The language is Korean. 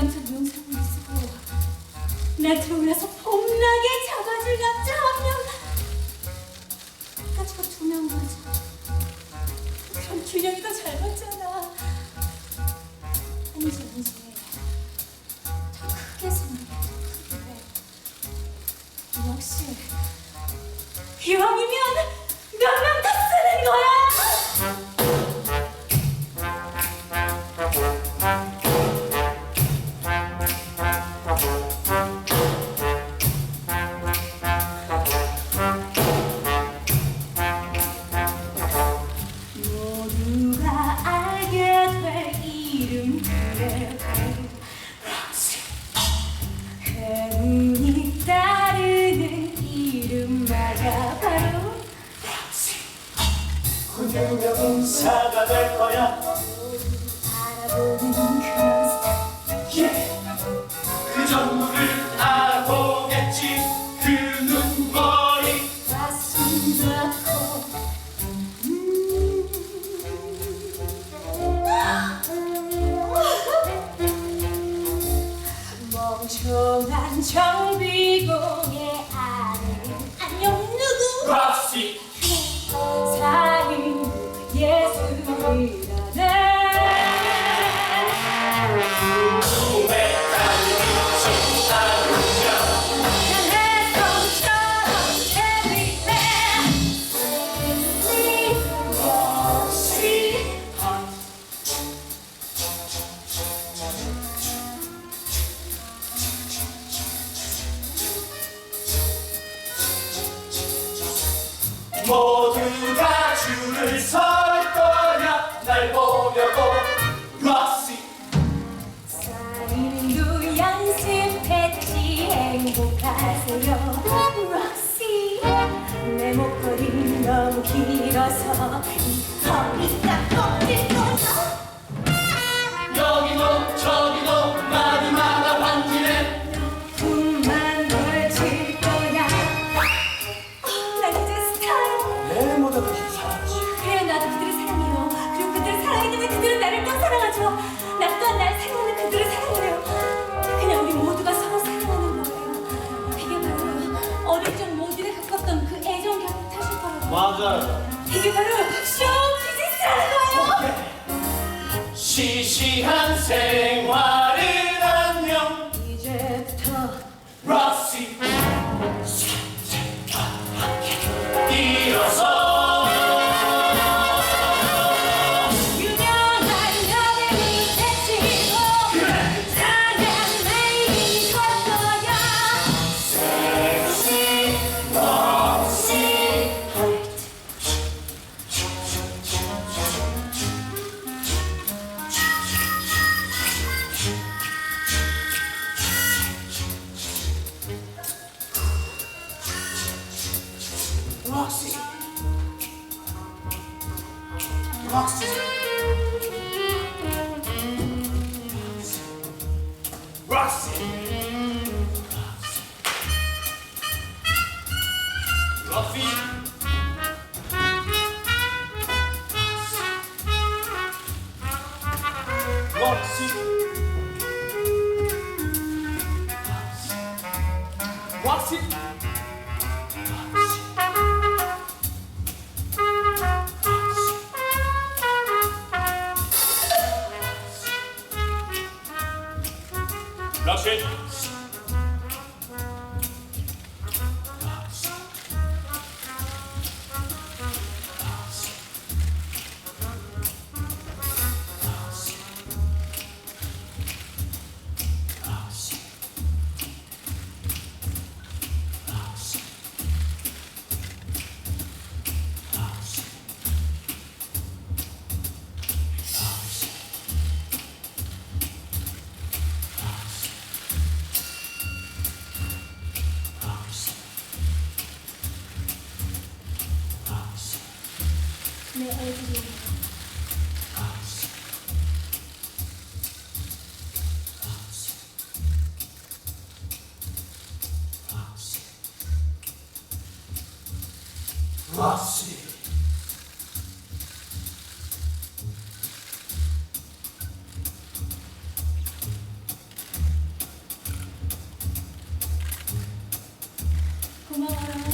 남자 명성을 쓰고 나한테 올라서 폼나게 잡아줄 남자 한 명. 까지가 두명 거지. 그럼 균형이 더 잘 맞잖아. 아니지 아니지. 더 크게 생각해. 더 크게. 역시 이왕이면 몇 명 더 쓰는 거야. 모두가 알게 될 이름 그래? 행운이 따르는 이름 맞아 바로 그 유명은 사가 될 거야. 알아보는 그런 스타일. 예. 그 전부를 장비고 모두가 줄을 설 거야. 날 보려고 락시 사인도 연습했지 행복하세요. 록시 내 목걸이 너무 길어서 이 허리가 그들을 사랑해요. 그냥 우리 모두가 서로 사랑하는 거예요. 이게 바로 어릴 적 모두에 가깝던 그 애정 결혼 탓일 거예요. 맞아요 이게 바로 쇼 비즈니스라는 거예요. 시시한 생활 Francis. Roxy. Dá. こんばんは。